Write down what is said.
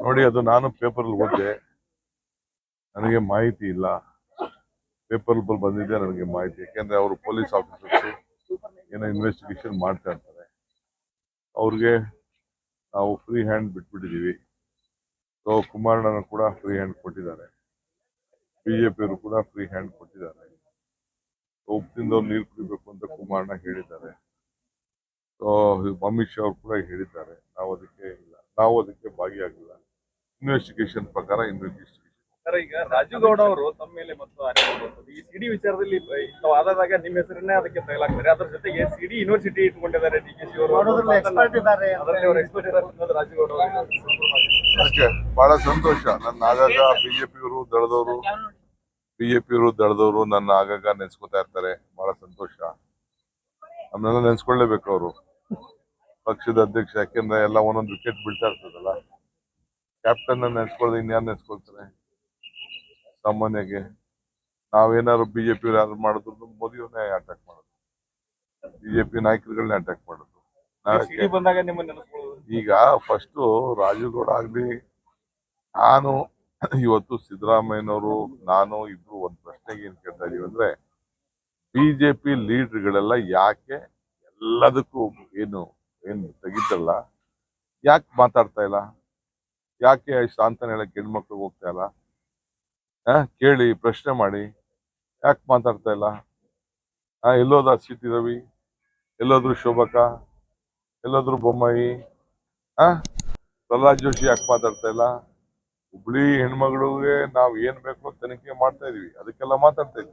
ನೋಡಿ, ಅದು ನಾನು ಪೇಪರಲ್ಲಿ ಓದಿದೆ. ನನಗೆ ಮಾಹಿತಿ ಇಲ್ಲ. ಪೇಪರ್ ಬಂದಿದೆ ನನಗೆ ಮಾಹಿತಿ. ಯಾಕೆಂದ್ರೆ ಅವರು ಪೊಲೀಸ್ ಆಫೀಸರ್ಸ್ ಏನೋ ಇನ್ವೆಸ್ಟಿಗೇಷನ್ ಮಾಡ್ತಾ ಇರ್ತಾರೆ. ಅವ್ರಿಗೆ ನಾವು ಫ್ರೀ ಹ್ಯಾಂಡ್ ಬಿಟ್ಬಿಟ್ಟಿದ್ದೀವಿ. ಸೊ ಕುಮಾರಣ್ಣನ ಕೂಡ ಫ್ರೀ ಹ್ಯಾಂಡ್ ಕೊಟ್ಟಿದ್ದಾರೆ. ಬಿಜೆಪಿಯವರು ಕೂಡ ಫ್ರೀ ಹ್ಯಾಂಡ್ ಕೊಟ್ಟಿದ್ದಾರೆ. ಉಪ್ಪು ತಿಂದವ್ರು ನೀರು ಕುಡಿಬೇಕು ಅಂತ ಕುಮಾರಣ್ಣ ಹೇಳಿದ್ದಾರೆ. ಸೊ ಅಮಿತ್ ಶಾ ಅವರು ಕೂಡ ಹೇಳಿದ್ದಾರೆ. ನಾವು ಅದಕ್ಕೆ ಇಲ್ಲ. ನಾವು ಅದಕ್ಕೆ ಭಾಗಿಯಾಗಿಲ್ಲ. ಇನ್ವೆಸ್ಟಿಗೇಷನ್ ಪ್ರಕಾರ ಇನ್ವೆಸ್ಟಿಗೇಷನ್ ಸರ್ ಈಗ ರಾಜುಗೌಡ ಅವರು ತಮ್ಮ ಮೇಲೆ ಮತ್ತು ಆರೋಪ ಈ ಸಿಡಿ ವಿಚಾರದಲ್ಲಿ ಇಂಥವು ಆದಾಗ ನಿಮ್ಮ ಹೆಸರನ್ನೇ ಅದಕ್ಕೆ ತಗಲಾಗ್ತಾರೆ. ಅದ್ರ ಜೊತೆಗೆ ಸಿಡಿ ಯೂನಿವರ್ಸಿಟಿ ಇಟ್ಕೊಂಡಿದ್ದಾರೆ ಡಿ ಕೆ ಸಿ ಅವರು. ಮಾಡೋದ್ರಲ್ಲಿ ಇದ್ದಾರೆ. ಅದರಲ್ಲಿ ಅವರು ಎಕ್ಸ್ಪರ್ಟ್ ಇದ್ದಾರೆ ರಾಜುಗೌಡ ಅವರು ಅದಕ್ಕೆ ಬಹಳ ಸಂತೋಷ. ನನ್ನ ಆಗಾಗ ಬಿಜೆಪಿಯವರು ದಳದವರು ಬಿಜೆಪಿಯವರು ದಳದವರು ನನ್ನ ಆಗಾಗ ನೆನ್ಸ್ಕೊತಾ ಇರ್ತಾರೆ. ಬಹಳ ಸಂತೋಷ. ನಮ್ಮನ್ನೆಲ್ಲ ನೆನ್ಸ್ಕೊಳ್ಳೇಬೇಕು ಅವರು. ಪಕ್ಷದ ಅಧ್ಯಕ್ಷ ಯಾಕೆಂದ್ರೆ ಎಲ್ಲ ಒಂದೊಂದು ವಿಕೆಟ್ ಬೀಳ್ತಾ ಇರ್ತದಲ್ಲ. ಕ್ಯಾಪ್ಟನ್ ನೆನ್ಸ್ಕೊಳ್ದೆ ಇನ್ಯಾರು ನೆನ್ಸ್ಕೊಳ್ತಾರೆ? ಸಾಮಾನ್ಯಗೆ ನಾವೇನಾದ್ರು ಬಿಜೆಪಿ ಯಾರು ಮಾಡಿದ್ರು ಮೋದಿಯವ್ರನ್ನೇ ಅಟ್ಯಾಕ್ ಮಾಡೋದು. ಬಿಜೆಪಿ ನಾಯಕರುಗಳನ್ನೇ ಅಟ್ಯಾಕ್ ಮಾಡೋದು. ಈಗ ಫಸ್ಟ್ ರಾಜುಗೌಡ ಆಗ್ಲಿ ನಾನು ಇವತ್ತು ಸಿದ್ದರಾಮಯ್ಯನವರು ನಾನು ಇಬ್ರು ಒಂದ್ ಪ್ರಶ್ನೆಗೆ ಏನ್ ಕೇಳ್ತಾ ಇದೀವಿ ಅಂದ್ರೆ ಬಿಜೆಪಿ ಲೀಡರ್ಗಳೆಲ್ಲ ಯಾಕೆ ಎಲ್ಲದಕ್ಕೂ ಏನು ಏನು ತೆಗಿತಲ್ಲ ಯಾಕೆ ಮಾತಾಡ್ತಾ ಇಲ್ಲ? ಯಾಕೆ ಶಾಂತನ ಹೇಳಕ್ಕೆ ಹೆಣ್ಮಕ್ಳು ಹೋಗ್ತಾ ಇಲ್ಲ? ಕೇಳಿ, ಪ್ರಶ್ನೆ ಮಾಡಿ. ಯಾಕೆ ಮಾತಾಡ್ತಾ ಇಲ್ಲ? ಎಲ್ಲೋದ ಸಿಟಿ ರವಿ, ಎಲ್ಲೋದ್ರು ಶೋಭಕ, ಎಲ್ಲೋದ್ರು ಬೊಮ್ಮಾಯಿ, ಆ? ಪ್ರಹ್ಲಾದ್ ಜೋಶಿ ಯಾಕೆ ಮಾತಾಡ್ತಾ ಇಲ್ಲ? ಹುಬ್ಳಿ ಹೆಣ್ಮಗಳಿಗೆ ನಾವು ಏನ್ ಬೇಕೋ ತನಿಖೆ ಮಾಡ್ತಾ ಇದೀವಿ. ಅದಕ್ಕೆಲ್ಲ ಮಾತಾಡ್ತಾ ಇದ್ವಿ